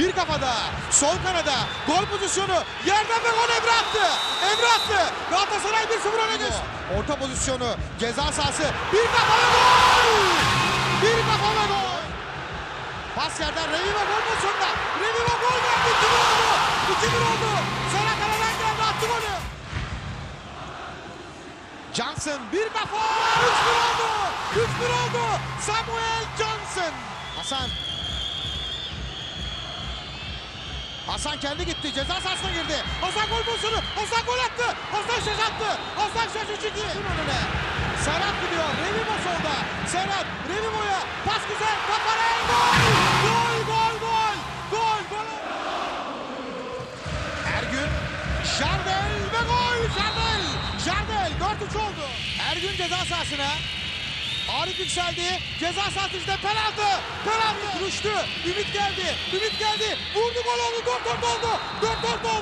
Bir kafada, sol kanada, gol pozisyonu, yerden ve gol Emre attı. Emre attı. Galatasaray 1-0 öne geçti. Orta pozisyonu, ceza sahası, bir kafa ve gol! Bir kafa ve gol! Pas yerden Reviva gol pozisyonunda. Reviva gol geldi. 2-1 oldu. 2-1 oldu. Serhat Aradan geldi attı golü. Johnson bir kafa. 3-1 oldu. 3-1 oldu. Samuel Johnson. Hasan. Hasan kendi gitti. Ceza sahasına girdi. Hasan gol pozisyonu. Hasan gol attı. Hasan şaşattı. Hasan şaşı çıktı. önüne. Serhat gidiyor. Revivo solda. Serhat Revivo'ya. Pas güzel. Kafarel gol. Gol gol gol. Gol gol. Ergün. Jardel ve gol. Jardel. Jardel 4-3 oldu. Ergün ceza sahasına. Arif yükseldi. Ceza sahası içinde penaltı. Penaltı. Rüştü. Ümit geldi. Ümit geldi. Vurdu gol oldu. 4-4 oldu. 4-4